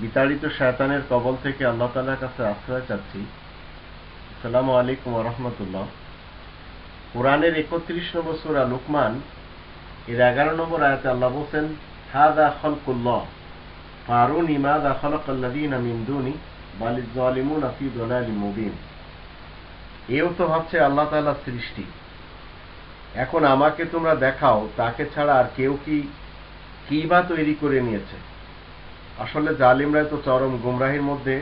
বিতাড়িত শয়তানের কবল থেকে আল্লাহ তালার কাছে আশ্রয় চাচ্ছি। আসসালামু আলাইকুম রহমতুল্লাহ। কোরআনের একত্রিশ নম্বর সুরা লুকমান, এর এগারো নম্বর আয়াতে আল্লাহ বলছেন হাদা খলকুল্লাহ, ফারুন ইমাদা খলকাল্লাদিন মিন্দুনি বালিদ জালিমুন আফি দলালি মুবিন। এও তো হচ্ছে আল্লাহ তাআলার সৃষ্টি। এখন আমাকে তোমরা দেখাও, তাকে ছাড়া আর কেউ কি বা তৈরি করে নিয়েছে? আসলে জালিমরা তো চরম গুমরাহির মধ্যে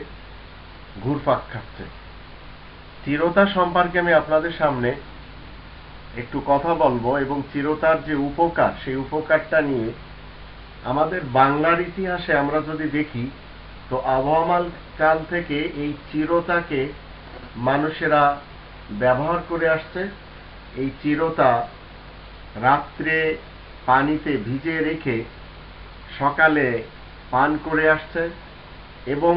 ঘুরপাক খাচ্ছে। চিরতা সম্পর্কে আমি আপনাদের সামনে একটু কথা বলব এবং চিরতার যে উপকার, সেই উপকারটা নিয়ে আমাদের বাংলার ইতিহাসে আমরা যদি দেখি, তো আবহামাল কাল থেকে এই চিরতাকে মানুষেরা ব্যবহার করে আসছে। এই চিরতা রাত্রে পানিতে ভিজে রেখে সকালে পান করে আসছে এবং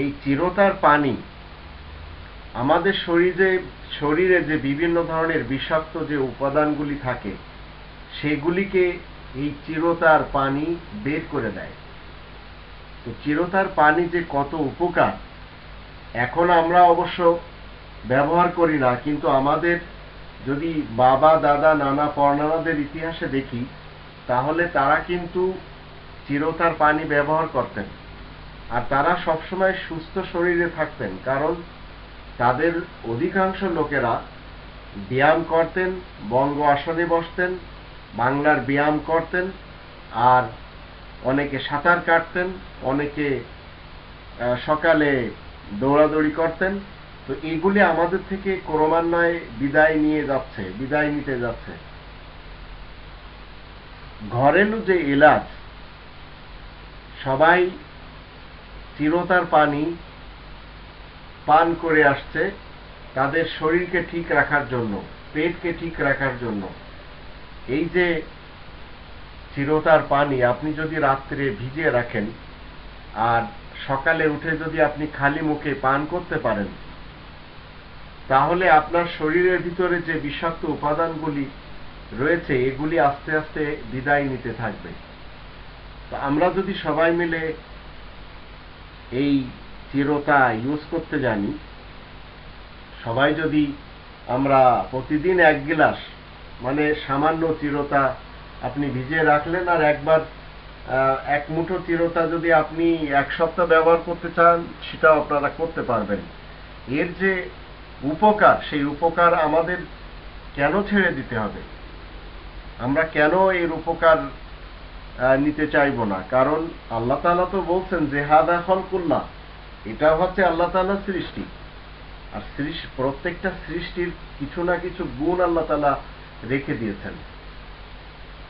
এই চিরতার পানি আমাদের শরীরে শরীরে যে বিভিন্ন ধরনের বিষাক্ত যে উপাদানগুলি থাকে, সেগুলিকে এই চিরতার পানি বের করে দেয়। তো চিরতার পানি যে কত উপকার, এখন আমরা অবশ্য ব্যবহার করি না, কিন্তু আমাদের যদি বাবা, দাদা, নানা পর্ণানাদের ইতিহাসে দেখি, তাহলে তারা কিন্তু চিরতার পানি ব্যবহার করতেন। আর তারা সবসময় সুস্থ শরীরে থাকতেন, কারণ তাদের অধিকাংশ লোকেরা ব্যায়াম করতেন, বঙ্গ আসনে বসতেন, বাংলার ব্যায়াম করতেন, আর অনেকে সাঁতার কাটতেন, অনেকে সকালে দৌড়াদৌড়ি করতেন। তো এগুলি আমাদের থেকে ক্রমান্বয়ে বিদায় নিয়ে যাচ্ছে, বিদায় নিতে যাচ্ছে। ঘরেলু যে এলাচ সবাই চিরতার পানি পান করে আসছে তাদের শরীরকে ঠিক রাখার জন্য, পেটকে ঠিক রাখার জন্য। এই যে চিরতার পানি আপনি যদি রাত্রে ভিজিয়ে রাখেন আর সকালে উঠে যদি আপনি খালি মুখে পান করতে পারেন, তাহলে আপনার শরীরের ভিতরে যে বিষাক্ত উপাদানগুলি রয়েছে, এগুলি আস্তে আস্তে বিদায় নিতে থাকবে। তো আমরা যদি সবাই মিলে এই চিরতা ইউজ করতে জানি, সবাই যদি আমরা প্রতিদিন এক গিলাস মানে সামান্য চিরতা আপনি ভিজিয়ে রাখলেন আর একবার এক মুঠো চিরতা যদি আপনি এক সপ্তাহ ব্যবহার করতে চান, সেটাও আপনারা করতে পারবেন। এর যে উপকার, সেই উপকার আমাদের কেন ছেড়ে দিতে হবে? আমরা কেন এর উপকার নিতে চাইব না। কারণ আল্লাহ তাআলা তো বলছেন যে, হাদা খলকুল্লাহ। এটা হচ্ছে আল্লাহ তাআলার সৃষ্টি। আর প্রত্যেকটা সৃষ্টির কিছু না কিছু গুণ আল্লাহ তাআলা রেখে দিয়েছেন।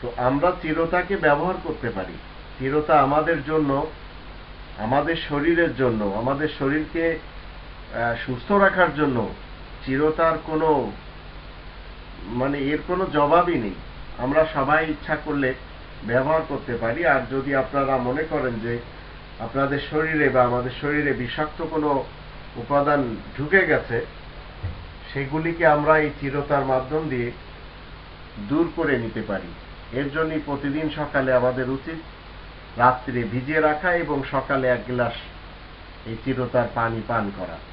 তো আমরা চিরতাকে ব্যবহার করতে পারি। চিরতা আমাদের জন্য, আমাদের শরীরের জন্য, আমাদের শরীরকে সুস্থ রাখার জন্য চিরতার কোনো মানে এর কোনো জবাবই নেই। আমরা সবাই ইচ্ছা করলে ব্যবহার করতে পারি। আর যদি আপনারা মনে করেন যে আপনাদের শরীরে বা আমাদের শরীরে বিষাক্ত কোনো উপাদান ঢুকে গেছে, সেগুলিকে আমরা এই চিরতার মাধ্যম দিয়ে দূর করে নিতে পারি। এর জন্যই প্রতিদিন সকালে আমাদের উচিত রাত্রে ভিজিয়ে রাখা এবং সকালে এক গ্লাস এই চিরতার পানি পান করা।